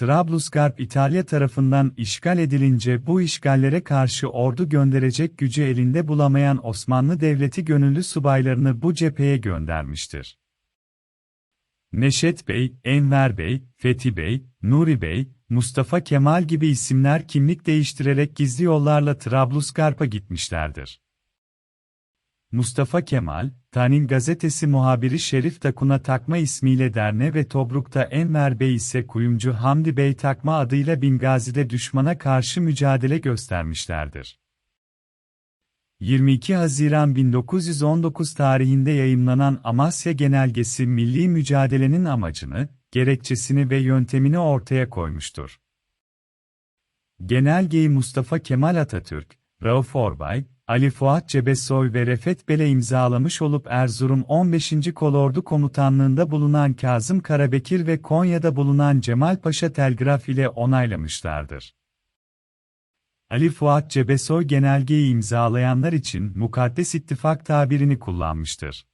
Trablusgarp İtalya tarafından işgal edilince bu işgallere karşı ordu gönderecek gücü elinde bulamayan Osmanlı Devleti gönüllü subaylarını bu cepheye göndermiştir. Neşet Bey, Enver Bey, Fethi Bey, Nuri Bey, Mustafa Kemal gibi isimler kimlik değiştirerek gizli yollarla Trablusgarp'a gitmişlerdir. Mustafa Kemal, Tanin gazetesi muhabiri Şerif Takun'a takma ismiyle Derne ve Tobruk'ta Enver Bey ise kuyumcu Hamdi Bey takma adıyla Bingazi'de düşmana karşı mücadele göstermişlerdir. 22 Haziran 1919 tarihinde yayımlanan Amasya Genelgesi milli mücadelenin amacını, gerekçesini ve yöntemini ortaya koymuştur. Genelgeyi Mustafa Kemal Atatürk, Rauf Orbay, Ali Fuat Cebesoy ve Refet Bele imzalamış olup Erzurum 15. Kolordu Komutanlığında bulunan Kazım Karabekir ve Konya'da bulunan Cemal Paşa Telgraf ile onaylamışlardır. Ali Fuat Cebesoy genelgeyi imzalayanlar için mukaddes ittifak tabirini kullanmıştır.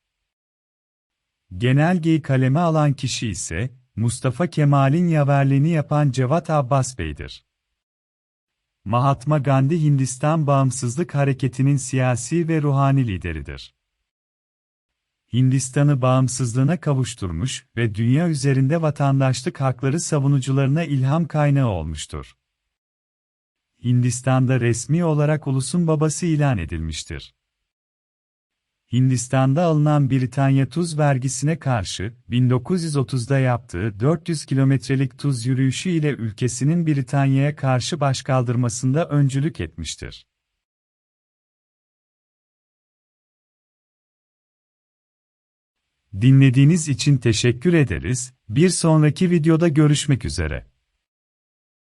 Genelgeyi kaleme alan kişi ise, Mustafa Kemal'in yaverliğini yapan Cevat Abbas Bey'dir. Mahatma Gandhi Hindistan Bağımsızlık Hareketi'nin siyasi ve ruhani lideridir. Hindistan'ı bağımsızlığına kavuşturmuş ve dünya üzerinde vatandaşlık hakları savunucularına ilham kaynağı olmuştur. Hindistan'da resmi olarak ulusun babası ilan edilmiştir. Hindistan'da alınan Britanya tuz vergisine karşı, 1930'da yaptığı 400 kilometrelik tuz yürüyüşü ile ülkesinin Britanya'ya karşı başkaldırmasında öncülük etmiştir. Dinlediğiniz için teşekkür ederiz, bir sonraki videoda görüşmek üzere.